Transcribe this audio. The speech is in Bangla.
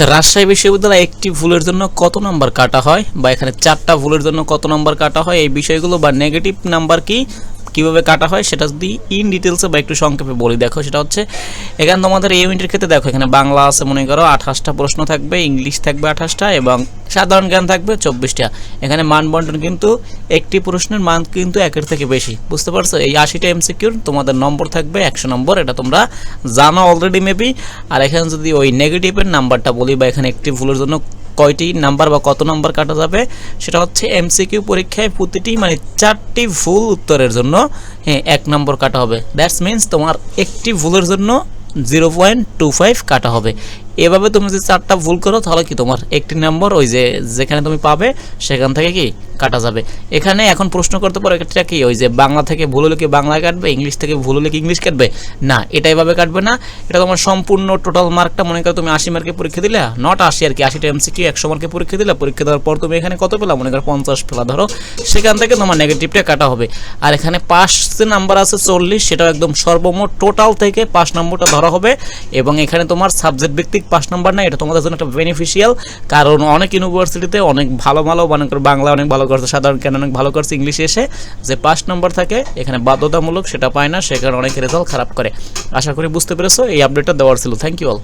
আচ্ছা রাজশাহী বিশ্ববিদ্যালয়ে একটি ভুলের জন্য কত নাম্বার কাটা হয়? বা এখানে চারটা ভুলের জন্য কত নাম্বার কাটা হয়? এই বিষয়গুলো বা নেগেটিভ নাম্বার কি? কীভাবে কাটা হয় সেটা যদি ইন ডিটেলসে বা একটু সংক্ষেপে বলি। দেখো, সেটা হচ্ছে, এখানে তোমাদের এই ইউনিটের ক্ষেত্রে দেখো, এখানে বাংলা আছে, মনে করো, আঠাশটা প্রশ্ন থাকবে, ইংলিশ থাকবে আঠাশটা এবং সাধারণ জ্ঞান থাকবে চব্বিশটা। এখানে মান বন্টন কিন্তু একটি প্রশ্নের মান কিন্তু একের থেকে বেশি, বুঝতে পারছ? এই আশিটা এমসিকিউর তোমাদের নম্বর থাকবে একশো নম্বর, এটা তোমরা জানো অলরেডি মেবি আর এখানে যদি ওই নেগেটিভের নাম্বারটা বলি বা এখানে একটি ভুলের জন্য কয়টি নাম্বার বা কত নাম্বার কাটা যাবে সেটা হচ্ছে এমসিকিউ পরীক্ষায় প্রতিটি মানে চারটি ভুল উত্তরের জন্য হ্যাঁ এক নম্বর কাটা হবে। দ্যাটস মিন্স তোমার একটি ভুলের জন্য জিরো পয়েন্ট টু ফাইভ কাটা হবে। এভাবে তুমি যদি চারটা ভুল করো, তাহলে কি তোমার একটি নম্বর ওই যে যেখানে তুমি পাবে, সেখান থেকে কি কাটা যাবে। এখানে এখন প্রশ্ন করতে পারো, এটা কি? ওই যে বাংলা থেকে ভুল হলে কি বাংলায় কাটবে? ইংলিশ থেকে ভুল হলে কি ইংলিশ কাটবে? না, এটা এভাবে কাটবে না। এটা তোমার সম্পূর্ণ টোটাল মার্কটা মনে করো তুমি আশি মার্কে পরীক্ষা দিলে নট আশি আর কি, আশিটা এমসিকিউ একশো মার্কে পরীক্ষা দিলে, পরীক্ষা দেওয়ার পর তুমি এখানে কত পেলা? মনে করো পঞ্চাশ পেলা, ধরো। সেখান থেকে তোমার নেগেটিভটা কাটা হবে। আর এখানে পাঁচ যে নাম্বার আছে চল্লিশ, সেটাও একদম সর্বমোট টোটাল থেকে পাঁচ নম্বরটা ধরা হবে। এবং এখানে তোমার সাবজেক্ট ভিত্তিক পাঁচ নাম্বার না এটা তোমাদের জন্য একটা বেনিফিশিয়াল কারণ অনেক ইউনিভার্সিটিতে অনেক ভালো ভালো, মনে করো বাংলা অনেক ভালো করছে, সাধারণ কেন অনেক ভালো করছে, ইংলিশে এসে যে পাঁচ নম্বর থাকে, এখানে বাধ্যতামূলক, সেটা পায় না সেখানে অনেক রেজাল্ট খারাপ করে। আশা করি বুঝতে পেরেছ, এই আপডেটটা দেওয়ার ছিল। Thank you all